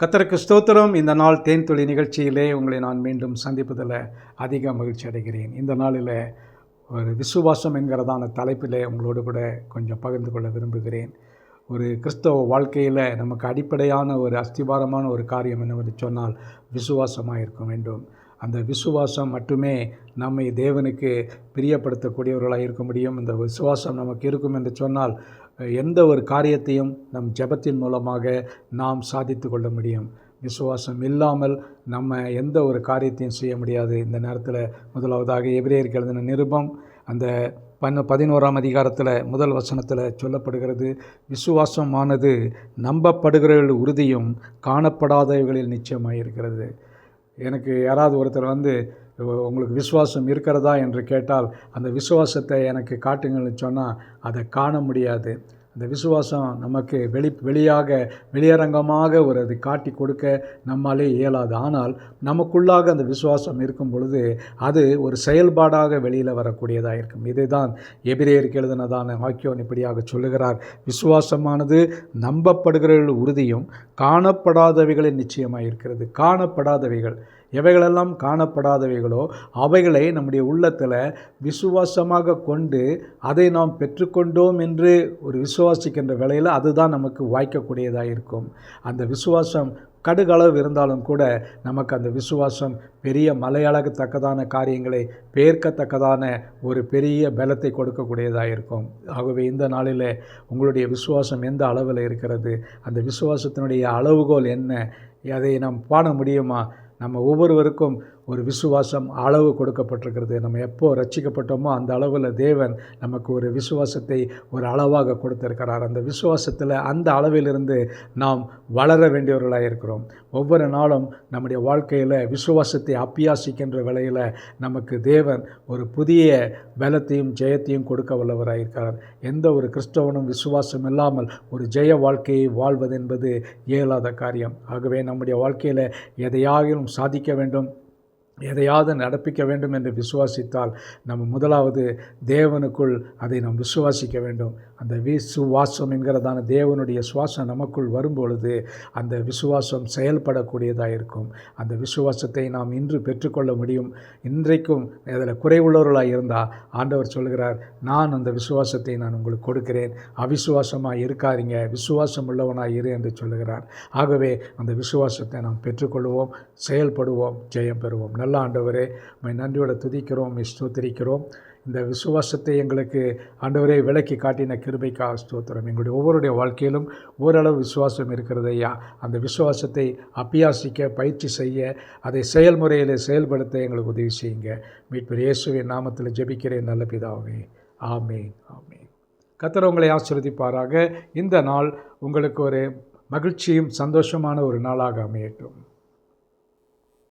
கத்தருக்கு ஸ்தோத்திரம். இந்த நாள் தேன் துளி நிகழ்ச்சியிலே உங்களை நான் மீண்டும் சந்திப்பதில் அதிக மகிழ்ச்சி அடைகிறேன். இந்த நாளில் ஒரு விசுவாசம் என்கிறதான தலைப்பில் உங்களோடு கூட கொஞ்சம் பகிர்ந்து கொள்ள விரும்புகிறேன். ஒரு கிறிஸ்தவ வாழ்க்கையில் நமக்கு அடிப்படையான ஒரு அஸ்திபாரமான ஒரு காரியம் என்னவென்று சொன்னால் விசுவாசமாக இருக்க வேண்டும். அந்த விசுவாசம் மட்டுமே நம்மை தேவனுக்கு பிரியப்படுத்தக்கூடியவர்களாக இருக்க முடியும். இந்த விசுவாசம் நமக்கு இருக்கும் என்று சொன்னால் எந்த ஒரு காரியத்தையும் நம் ஜெபத்தின் மூலமாக நாம் சாதித்து கொள்ள முடியும். விசுவாசம் இல்லாமல் நம்ம எந்த ஒரு காரியத்தையும் செய்ய முடியாது. இந்த நேரத்தில் முதலாவதாக எபிரேயருக்கு எழுதின நிருபம் அந்த பன்ன பதினோராம் அதிகாரத்தில் முதல் வசனத்தில் சொல்லப்படுகிறது விசுவாசமானது நம்பப்படுகிறவர்கள் உறுதியும் காணப்படாதவர்களில் நிச்சயமாக இருக்கிறது எனக்கு யாராவது ஒருத்தர் வந்து உங்களுக்கு விசுவாசம் இருக்கிறதா? என்று கேட்டால் அந்த விசுவாசத்தை எனக்கு காட்டுங்கள்னு சொன்னால் அதை காண முடியாது. அந்த விசுவாசம் நமக்கு வெளி வெளியாக வெளியரங்கமாக ஒரு அது காட்டி கொடுக்க நம்மாலே இயலாது. ஆனால் நமக்குள்ளாக அந்த விசுவாசம் இருக்கும் பொழுது அது ஒரு செயல்பாடாக வெளியில் வரக்கூடியதாக இருக்கும். இதுதான் எபிரேயருக்கு எழுதினதான வாக்கியோன் இப்படியாக சொல்லுகிறார். விசுவாசமானது நம்பப்படுகிறவர்கள் உறுதியும் காணப்படாதவைகளின் நிச்சயமாக இருக்கிறது காணப்படாதவைகள். எவைகளெல்லாம் காணப்படாதவைகளோ அவைகளை நம்முடைய உள்ளத்தில் விசுவாசமாக கொண்டு அதை நாம் பெற்றுக்கொண்டோம் என்று ஒரு விசுவாசிக்கின்ற வேளையில் அதுதான் நமக்கு வாய்க்கக்கூடியதாக இருக்கும். அந்த விசுவாசம் கடுகளவு இருந்தாலும் கூட நமக்கு அந்த விசுவாசம் பெரிய மலையழகத்தக்கதான காரியங்களை பெயர்க்கத்தக்கதான ஒரு பெரிய பலத்தை கொடுக்கக்கூடியதாக இருக்கும். ஆகவே இந்த நாளில் உங்களுடைய விசுவாசம் எந்த அளவில் இருக்கிறது? அந்த விசுவாசத்தினுடைய அளவுகோல் என்ன? அதை நாம் பாட முடியுமா? நம்ம ஒவ்வொருவருக்கும் ஒரு விசுவாசம் அளவு கொடுக்கப்பட்டிருக்கிறது. நம்ம எப்போ ரச்சிக்கப்பட்டோமோ அந்த அளவில் தேவன் நமக்கு ஒரு விசுவாசத்தை ஒரு அளவாக கொடுத்திருக்கிறார். அந்த விசுவாசத்தில் அந்த அளவிலிருந்து நாம் வளர வேண்டியவர்களாக இருக்கிறோம். ஒவ்வொரு நாளும் நம்முடைய வாழ்க்கையில் விசுவாசத்தை அப்பியாசிக்கின்ற விலையில் நமக்கு தேவன் ஒரு புதிய பலத்தையும் ஜெயத்தையும் கொடுக்க வல்லவராக இருக்கிறார் எந்த ஒரு கிறிஸ்தவனும் விசுவாசம் இல்லாமல் ஒரு ஜெய வாழ்க்கையை வாழ்வது என்பது இயலாத காரியம். ஆகவே நம்முடைய வாழ்க்கையில் எதையாகிலும் சாதிக்க வேண்டும். எதையாவது நடப்பிக்க வேண்டும் என்று விசுவாசித்தால் நம்ம முதலாவது தேவனுக்குள் அதை நாம் விசுவாசிக்க வேண்டும். அந்த விசுவாசம் என்கிறதான தேவனுடைய சுவாசம் நமக்குள் வரும்பொழுது அந்த விசுவாசம் செயல்படக்கூடியதாக இருக்கும். அந்த விசுவாசத்தை நாம் இன்று பெற்றுக்கொள்ள முடியும். இன்றைக்கும் அதில் குறைவுள்ளவர்களாக இருந்தால் ஆண்டவர் சொல்கிறார் நான் அந்த விசுவாசத்தை நான் உங்களுக்கு கொடுக்கிறேன். அவிசுவாசமாக இருக்காதீங்க. விசுவாசம் உள்ளவனாக இரு என்று சொல்லுகிறார். ஆகவே அந்த விசுவாசத்தை நாம் பெற்றுக்கொள்வோம் செயல்படுவோம் ஜெயம் பெறுவோம். நல்ல ஆண்டவரே உண்மை நன்றியோட துதிக்கிறோம் ஸ்தோத்திரிக்கிறோம். இந்த விசுவாசத்தை எங்களுக்கு ஆண்டவரே விளக்கி காட்டின கிருபைக்காக ஸ்தோத்திரம். எங்களுடைய ஒவ்வொருடைய வாழ்க்கையிலும் ஓரளவு விசுவாசம் இருக்கிறது ஐயா. அந்த விசுவாசத்தை அபியாசிக்க பயிற்சி செய்ய அதை செயல்முறையில் செயல்படுத்த எங்களுக்கு உதவி செய்யுங்க. மீட்பர் இயேசுவின் நாமத்தில் ஜெபிக்கிறேன் நல்ல பிதாவே. ஆமேன் ஆமேன். கத்தர் உங்களை ஆசிர்வதிப்பாராக. இந்த நாள் உங்களுக்கு ஒரு மகிழ்ச்சியும் சந்தோஷமான ஒரு நாளாக அமையட்டும்.